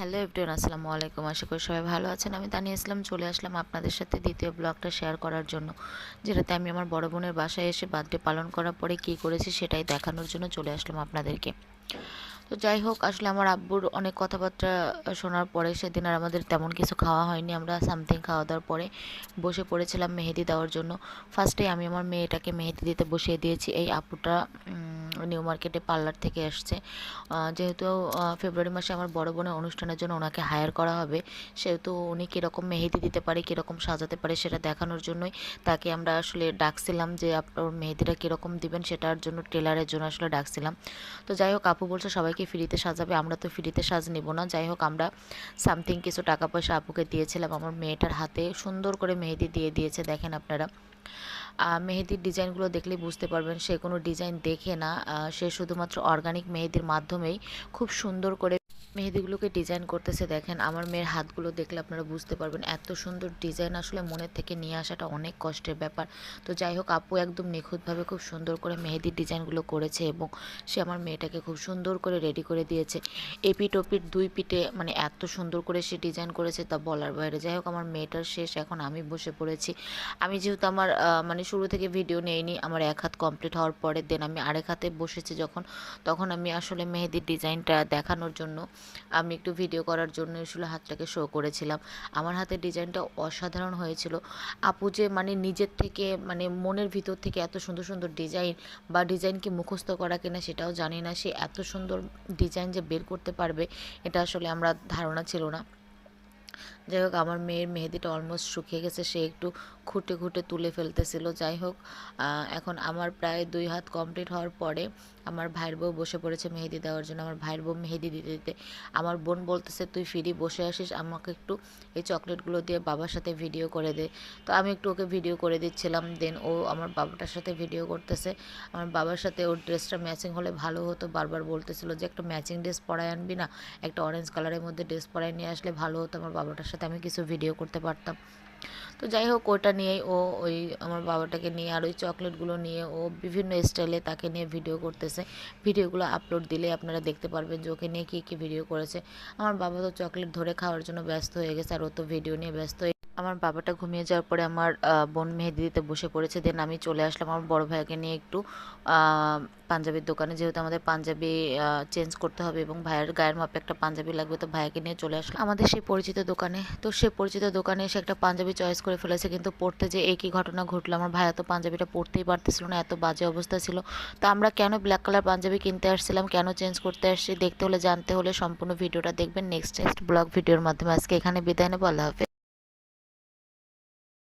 Hello everyone, আসসালামু আলাইকুম। আশা করি সবাই ভালো আছেন। আমি তানিয়া ইসলাম চলে আসলাম আপনাদের সাথে দ্বিতীয় ব্লগটা শেয়ার করার জন্য, যেটাতে আমি আমার বড় বোনের বাসায় এসে বার্থডে পালন করার পরে কী করেছি সেটাই দেখানোর জন্য চলে আসলাম আপনাদেরকে। তো যাই হোক, আসলে আমার আব্বুর অনেক কথাবার্তা শোনার পরে সেদিন আর আমাদের তেমন কিছু খাওয়া হয়নি। আমরা সামথিং খাওয়া দাওয়ার পরে বসে পড়েছিলাম মেহেদি দেওয়ার জন্য। ফার্স্টে আমি আমার মেয়েটাকে মেহেদি দিতে বসিয়ে দিয়েছি। এই আপুটা নিউ মার্কেটে পার্লার থেকে আসছে যেহেতু ফেব্রুয়ারি মাসে আমার বড় বোনের অনুষ্ঠানের জন্য ওনাকে হায়ার করা হবে, সেহেতু উনি কীরকম মেহেদি দিতে পারে, কীরকম সাজাতে পারে সেটা দেখানোর জন্যই তাকে আমরা আসলে ডাকছিলাম যে আপনার মেহেদিটা কীরকম দিবেন সেটার জন্য টেলারের জন্য আসলে ডাকছিলাম। তো যাই হোক, আপু বলছে সবাইকে ফ্রিতে সাজাবে, আমরা তো ফ্রিতে সাজ নেব না। যাই হোক, আমরা সামথিং কিছু টাকা পয়সা আপুকে দিয়েছিলাম। আমার মেয়েটার হাতে সুন্দর করে মেহেদি দিয়ে দিয়েছে, দেখেন আপনারা। মেহেদির ডিজাইনগুলো দেখলে বুঝতে পারবেন। সে কোনো ডিজাইন দেখে না। সে শুধুমাত্র অর্গানিক মেহেদির মাধ্যমেই খুব সুন্দর করে মেহেদিগুলোকে ডিজাইন করতেছে, দেখেন আমার মেয়ের হাতগুলো দেখলে আপনারা বুঝতে পারবেন, এত সুন্দর ডিজাইন আসলে মনের থেকে নিয়ে আসাটা অনেক কষ্টের ব্যাপার। তো যাই হোক, আপু একদম নিখুঁতভাবে খুব সুন্দর করে মেহেদির ডিজাইনগুলো করেছে এবং সে আমার মেয়েটাকে খুব সুন্দর করে রেডি করে দিয়েছে। এপিট ওপিট দুই পিঠে মানে এত সুন্দর করে সে ডিজাইন করেছে তা বলার বাইরে। যাই হোক, আমার মেয়েটার শেষ, এখন আমি বসে পড়েছি। আমি যেহেতু আমার মানে শুরু থেকে ভিডিও নেইনি, আমার এক হাত কমপ্লিট হওয়ার পরে দেন আমি আরেক হাতে বসেছি যখন, তখন আমি আসলে মেহেদির ডিজাইনটা দেখানোর জন্য। আমি একটু ভিডিও করার জন্য আসলে হাতটাকে শো করেছিলাম। আমার হাতের ডিজাইনটা অসাধারণ হয়েছিল। আপু যে মানে নিজের থেকে মানে মনের ভিতর থেকে এত সুন্দর সুন্দর ডিজাইন বা ডিজাইন কি মুখস্থ করা কিনা সেটাও জানি না, সে এত সুন্দর ডিজাইন যে বের করতে পারবে, এটা আসলে আমরা ধারণা ছিল না। যাই হোক, আমার মেয়ের মেহেদিটা অলমোস্ট শুকিয়ে গেছে, সে একটু খুঁটে খুঁটে তুলে ফেলতেছিল। যাই হোক এখন আমার প্রায় দুই হাত কমপ্লিট হওয়ার পরে আমার ভাইয়ের বউ বসে পড়েছে মেহেদি দেওয়ার জন্য। আমার ভাইয়ের বউ মেহেদি দিতে দিতে আমার বোন বলতেছে, তুই ফিরি বসে আসিস, আমাকে একটু এই চকলেটগুলো দিয়ে বাবার সাথে ভিডিও করে দে। তো আমি একটু ওকে ভিডিও করে দিচ্ছিলাম। দেন ও আমার বাবাটার সাথে ভিডিও করতেছে। আমার বাবার সাথে ওর ড্রেসটা ম্যাচিং হলে ভালো হতো। বারবার বলতেছিল যে, একটা ম্যাচিং ড্রেস পরায় আনবি না, একটা অরেঞ্জ কালারের মধ্যে ড্রেস পরায় নিয়ে আসলে ভালো হতো। আমার বাবাটার সাথে আমি কিছু ভিডিও করতে পারতাম। তো যাই হোক, ওটা নিয়েই ও ওই আমার বাবাটাকে নিয়ে আর ওই চকলেটগুলো নিয়ে ও বিভিন্ন স্টাইলে তাকে নিয়ে ভিডিও করতেছে। ভিডিওগুলো আপলোড দিলে আপনারা দেখতে পারবেন যে ওকে নিয়ে কী কী ভিডিও করেছে। আমার বাবা তো চকলেট ধরে খাওয়ার জন্য ব্যস্ত হয়ে গেছে আর ও তো ভিডিও নিয়ে ব্যস্ত আমার বাবাটা ঘুমিয়ে যাওয়ার পরে আমার বোন মেহেদি দিতে বসে পড়েছে। দেন আমি চলে আসলাম আমার বড় ভাইয়াকে নিয়ে একটু পাঞ্জাবির দোকানে। যেহেতু আমাদের পাঞ্জাবি চেঞ্জ করতে হবে এবং ভাইয়ের গায়ের মাপে একটা পাঞ্জাবি লাগবে, তো ভাইয়াকে নিয়ে চলে আসলাম আমাদের সেই পরিচিত দোকানে। তো সে পরিচিত দোকানে এসে একটা পাঞ্জাবি চয়েস করে ফেলেছে। কিন্তু পড়তে যে একই ঘটনা ঘটলো, আমার ভাইয়া তো পাঞ্জাবিটা পড়তেই পারতেছিল না, এত বাজে অবস্থা ছিল। তো আমরা কেন ব্ল্যাক কালার পাঞ্জাবি কিনতে আসছিলাম, কেন চেঞ্জ করতে আসছি, দেখতে হলে, জানতে হলে সম্পূর্ণ ভিডিওটা দেখবেন। নেক্সট নেক্সট ব্লগ ভিডিওর মাধ্যমে আজকে এখানে বিদায় নেব। আল্লাহ হাফেজ।